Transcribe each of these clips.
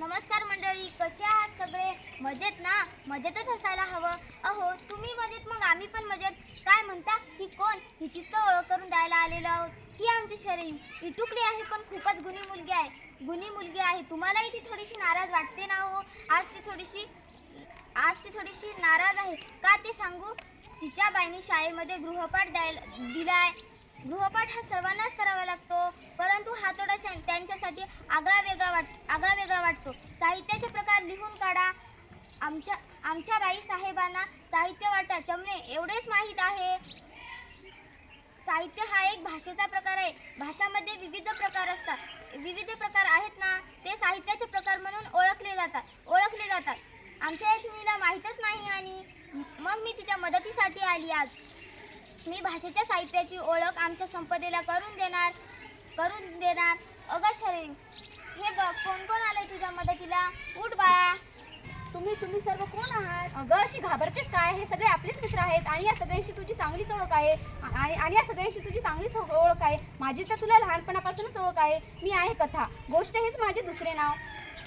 नमस्कार मंडळी कसे आहात सगळे? मजेत ना? मजेतच असायला हवं. अहो तुम्ही मजेत मग आम्ही पण मजेत. काय म्हणता? ही कोण? हिची तर ओळख करून द्यायला आलेलो आहोत. ही आमची शरीर. ही आहे पण खूपच गुणी मुलगी आहे. गुणी मुलगी आहे. तुम्हालाही ती थोडीशी नाराज वाटते ना हो? आज ती थोडीशी आज ती थोडीशी नाराज आहे. का ते सांगू? तिच्या बाईने शाळेमध्ये गृहपाठ द्यायला दिला आहे गृहपाठ हा सर्वांनाच करावा लागतो परंतु हा थोडा त्यांच्यासाठी आगळा वेगळा वाट आगळा वेगळा वाटतो. साहित्याचे प्रकार लिहून काढा. आमच्या आमच्या बाई साहेबांना साहित्य वाटा चमणे एवढेच माहीत आहे. साहित्य हा एक भाषेचा प्रकार आहे. भाषामध्ये विविध प्रकार असतात. विविध प्रकार आहेत ना ते साहित्याचे प्रकार म्हणून ओळखले जातात ओळखले जातात. आमच्या या चुनीला माहीतच नाही आणि मग मी तिच्या मदतीसाठी आली आज. मी भाषेच्या साहित्याची ओळख आमच्या संपदेला करून देणार करून देणार. अगं शरी हे बघ कोण कोण आलं तुझ्या मदतीला? उठ बाळा. तुम्ही तुम्ही सर्व कोण आहात? अगं अशी घाबरतेस काय? हे सगळे आपलेच मित्र आहेत आणि या सगळ्यांशी तुझी चांगलीच ओळख आहे. आणि आणि या सगळ्यांशी तुझी चांगलीच ओळख आहे. माझी तर तुला लहानपणापासूनच ओळख आहे. मी आहे कथा. गोष्ट हेच माझे दुसरे नाव.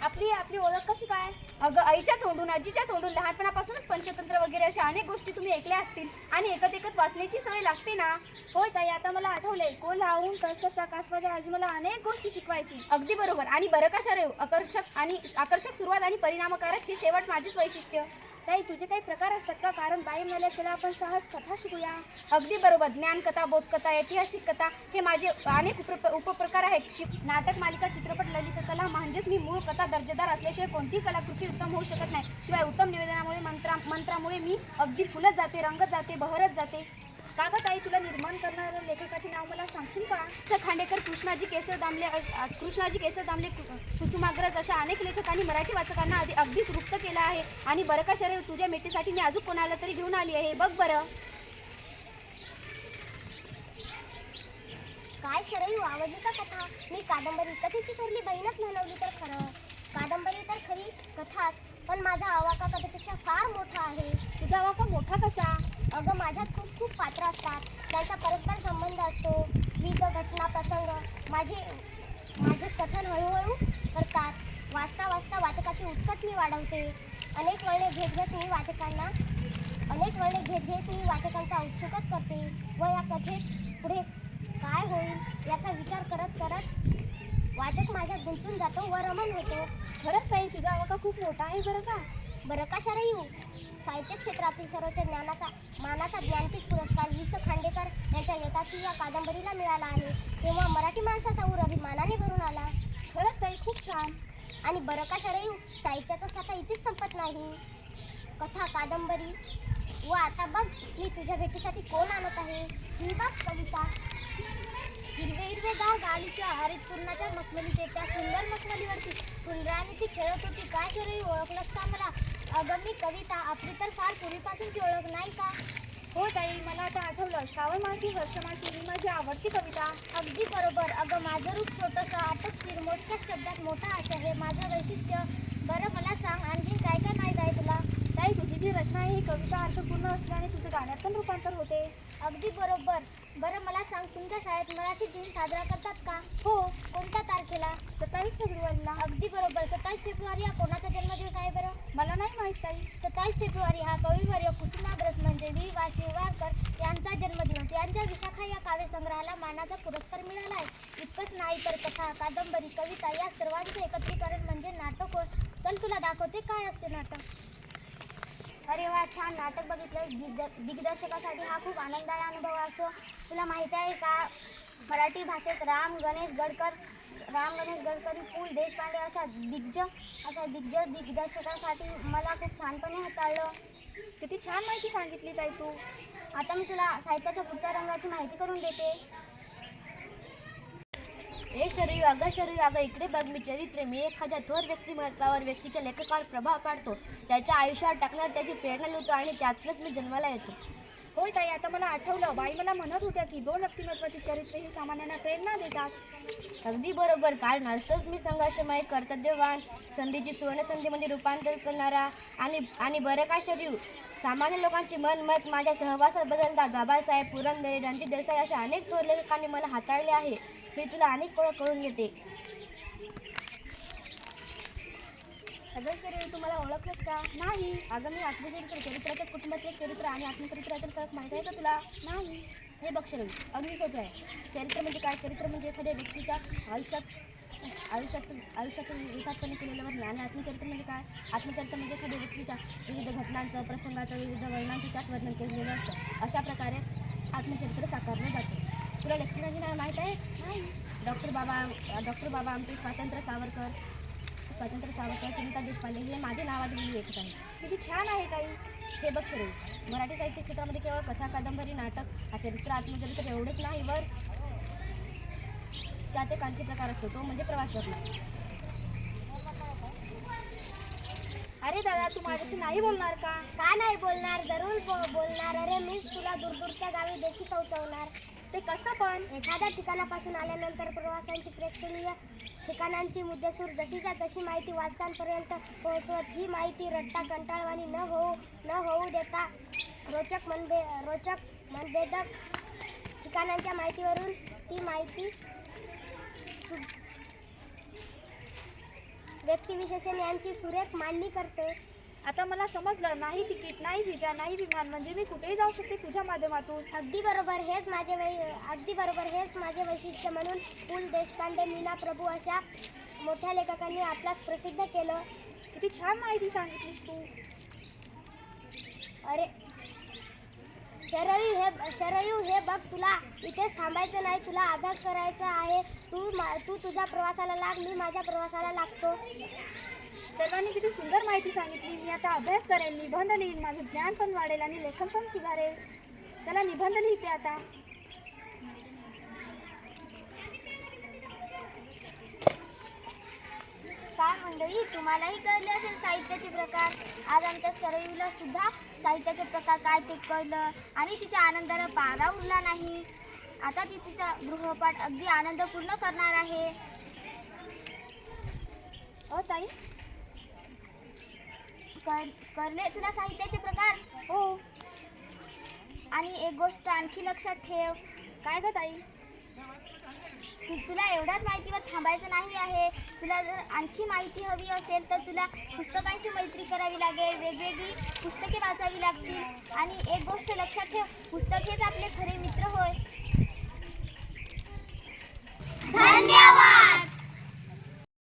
आपली आपली ओळख कशी काय? अगं आईच्या तोंडून आजीच्या तोंडून लहानपणापासूनच पंचतंत्र वगैरे अशा अनेक गोष्टी तुम्ही ऐकल्या असतील आणि एकत एकत वाचण्याची सवय लागते ना? होय ताई आता मला आठवलंय कोण लावून कसं कासवाच्या आजी मला अनेक गोष्टी शिकवायची. अगदी बरोबर. आणि बरं कशा रेव हो? आकर्षक आणि आकर्षक सुरुवात आणि परिणामकारक हे शेवट माझेच वैशिष्ट्य. ताई तुझे काही प्रकार असतात का? कारण बाई मला चला आपण सहज कथा शिकूया. अगदी बरोबर. ज्ञानकथा बोधकथा ऐतिहासिक कथा हे माझे अनेक उप उपप्रकार आहेत. शिक नाटक मालिका चित्रपट ललितकला म्हणजेच मी मूळ कथा दर्जेदार असल्याशिवाय कोणतीही कलाकृती उत्तम होऊ शकत नाही. शिवाय उत्तम निवेदनामुळे मंत्रा मंत्रामुळे मी अगदी फुलत जाते रंगत जाते बहरत जाते. का गं ताई तुला निर्माण करणाऱ्या लेखकाचे नाव मला सांगशील का? तर खांडेकर कृष्णाजी केसर दामले कृष्णाजी केसर दामले कुसुमाग्रज अशा अनेक लेखकांनी मराठी वाचकांना आधी अगदी तृप्त केलं आहे. आणि बरं का शरीर तुझ्या मेटीसाठी मी अजून कोणाला तरी घेऊन आली आहे. बघ बरं. काय शरयू आवडली का कथा मी कादंबरी कथेची ठरली बहीणच म्हणवली तर खरं. कादंबरी तर खरी कथाच पण माझा आवाका कथेपेक्षा फार मोठा आहे. तुझा वाका मोठा कसा? अगं माझ्यात खूप खूप पात्र असतात. त्यांचा परस्पर संबंध असतो विविध घटना प्रसंग माझे माझे कथन हळूहळू करतात. वाचता वाचता वाचकाची उत्कट मी वाढवते. अनेक वळणे घेत घेत मी वाचकांना अनेक वळणे घेत घेत मी वाचकांचा उत्सुकच करते. व या कथेत पुढे काय होईल याचा विचार करत करत वाचक माझ्यात गुंतून जातो व रमण होतो. खरंच ताई तुझा वाका खूप मोठा आहे बरं का? बरं का शरयू? साहित्य क्षेत्रातील सर्वोच्च ज्ञानाचा मानाचा ज्ञानपीठ पुरस्कार वि स खांडेकर यांच्या येताती या कादंबरीला मिळाला आहे. तेव्हा मराठी माणसाचा ऊर अभिमानाने भरून आला. खरंच ताई खूप छान. आणि बरं का शरयू साहित्याचा साठा इथेच संपत नाही. कथा कादंबरी व आता बघ मी तुझ्या भेटीसाठी कोण आणत आहे? ही बघ कविता. हिरवे हिरवे गाव गालीच्या हरित पूर्णाच्या मखमलीचे त्या सुंदर मखमलीवरती फुलराणी ती खेळत होती. काय शरयू ओळखलंस का मला? अगं मी कविता आपली तर फार पूर्वीपासूनची ओळख नाही का? हो ताई मला आता आठवलं. श्रावण मासी वर्षमासी ही माझी आवडती कविता. अगदी बरोबर. अगं माझं रूप छोटंसं आटकशीर मोजक्याच शब्दात मोठा आशा हे माझं वैशिष्ट्य बरं मला सांग आणखीन काय काय माहीत आहे तुला? ताई तुझी जी रचना आहे ही कविता अर्थपूर्ण असल्याने तुझं गाण्यात पण रूपांतर होते. अगदी बरोबर. बरं मला सांग तुमच्या शाळेत मराठी दिन साजरा करतात का? हो. कोणत्या तारखेला? सत्तावीस फेब्रुवारीला. अगदी बरोबर. सत्तावीस फेब्रुवारी हा कोणाचा जन्मदिवस आहे बरं? मला नाही माहीत ताई. सत्तावीस फेब्रुवारी हा कविवर्य कुसुमाग्रज म्हणजे वि. वा शिरवाडकर यांचा जन्मदिवस. यांच्या विशाखा या काव्यसंग्रहाला मानाचा पुरस्कार मिळाला आहे. इतकंच नाही तर कथा कादंबरी कविता या सर्वांचे एकत्रीकरण म्हणजे नाटक होय. चल तुला दाखवते काय असते नाटक? अरे वा छान नाटक बघितलं. दिग्द दिग्दर्शकासाठी हा खूप आनंदायी अनुभव असतो. तुला माहिती आहे का मराठी भाषेत राम गणेश गडकर राम गणेश गडकरी पु ल देशपांडे अशा दिग्ज अशा दिग्ज दिग्दर्शकासाठी मला खूप छानपणे हाताळलं. किती छान माहिती सांगितली ताई तू. आता मी तुला साहित्याच्या पुढच्या रंगाची माहिती करून देते. ए शरीर अगं शरीर अगं इकडे बघ मी चरित्र. मी एखाद्या थोर व्यक्तिमत्वावर व्यक्तीच्या लेखकावर प्रभाव पाडतो. त्याच्या आयुष्यात टाकण्यात त्याची प्रेरणा लिहितो आणि त्यातूनच मी जन्माला येतो. होय ताई आता मला आठवलं. बाई मला म्हणत होत्या की दोन व्यक्तिमत्वाची चरित्रे ही सामान्यांना प्रेरणा देतात. अगदी बरोबर. कारण असतोच मी संघर्षमय कर्तव्यवान संधीची सुवर्ण संधीमध्ये रूपांतर करणारा आणि आणि बरं का शरीर. सामान्य लोकांची मन मत माझ्या सहवासात बदलतात. बाबासाहेब पुरंदरे रणजित देसाई अशा अनेक थोर लेखकांनी मला हाताळले आहे. मी तुला अनेक ओळख करून घेते अगं शरीर तुम्हाला ओळखलंस का? नाही. अगं मी आत्मचरित्र चरित्राच्या कुटुंबातले चरित्र आणि आत्मचरित्रातील फरक माहीत आहे का तुला? नाही. हे बघ शरीर अगदी सोपे आहे. चरित्र म्हणजे काय? चरित्र म्हणजे एखाद्या व्यक्तीच्या आयुष्यात आयुष्यात आयुष्यात विकासपणे केलेलं वर्णन आणि आत्मचरित्र म्हणजे काय? आत्मचरित्र म्हणजे एखाद्या व्यक्तीच्या विविध घटनांचं प्रसंगाचं विविध वर्णांचं त्यात वर्णन केलेलं असतं. अशा प्रकारे आत्मचरित्र साकारलं जातं. तुला लेखनाची नाव माहीत आहे? नाही. डॉक्टर बाबा डॉक्टर बाबा आमचे स्वातंत्र्य सावरकर स्वातंत्र्य सावरकर सुनीता देशपांडे हे माझे नावाजलेली लेखक आहेत किती छान आहे ताई. हे बघ शरीर मराठी साहित्य क्षेत्रामध्ये केवळ कथा कादंबरी नाटक हा चरित्र आत्मचरित्र एवढंच नाही वर त्यात एक आणखी प्रकार असतो. तो म्हणजे प्रवास वर्णन अरे दादा तू माझ्याशी नाही बोलणार का? का नाही बोलणार? जरूर बो- बोलणार. अरे मीच तुला दूरदूरच्या गावी देशी पोहोचवणार ते कसं पण एखाद्या ठिकाणापासून आल्यानंतर प्रवासांची प्रेक्षणीय ठिकाणांची मुद्देसूर जशीच्या तशी माहिती वाचकांपर्यंत पोहोचवत ही माहिती रट्टा कंटाळवाणी न होऊ न होऊ देता रोचक मनभे रोचक मनभेदक ठिकाणांच्या माहितीवरून ती माहिती सु व्यक्तिविशेषण यांची सुरेख मांडणी करते. आता मला समजलं नाही तिकीट नाही विजा नाही विमान म्हणजे मी कुठेही जाऊ शकते तुझ्या माध्यमातून. अगदी बरोबर हेच माझे वै अगदी बरोबर हेच माझे वैशिष्ट्य म्हणून पु ल देशपांडे मीना प्रभू अशा मोठ्या लेखकांनी आपल्यास प्रसिद्ध केलं. किती छान माहिती सांगितलीस तू. अरे शरयू हे शरयू हे बघ तुला इथेच थांबायचं नाही तुला अभ्यास करायचा आहे. तू मा तू तुझ्या प्रवासाला लाग मी माझ्या प्रवासाला लागतो. सर्वांनी किती सुंदर माहिती सांगितली. मी आता अभ्यास करेल निबंध लिहीन माझं ज्ञान पण वाढेल आणि लेखन पण सुधारेल. चला निबंध लिहिते आता. काय मंडळी तुम्हालाही कळले असेल साहित्याचे प्रकार. आज आमच्या शरयूला सुद्धा साहित्याचे प्रकार काय ते कळलं आणि तिच्या आनंदाला पारा उरला नाही. आता ती तिचा गृहपाठ अगदी आनंदपूर्ण करणार आहे. अ ताई? कर करले तुला साहित्याचे प्रकार? हो. आणि एक गोष्ट आणखी लक्षात ठेव. काय ग ताई? तु तुला एवढ्याच माहितीवर थांबायचं नाही आहे. तुला जर आणखी माहिती हवी असेल तर तुला पुस्तकांची मैत्री करावी लागेल वेगवेगळी पुस्तके वाचावी लागतील. आणि एक गोष्ट लक्षात ठेव पुस्तकेच आपले खरे मित्र होय. धन्यवाद!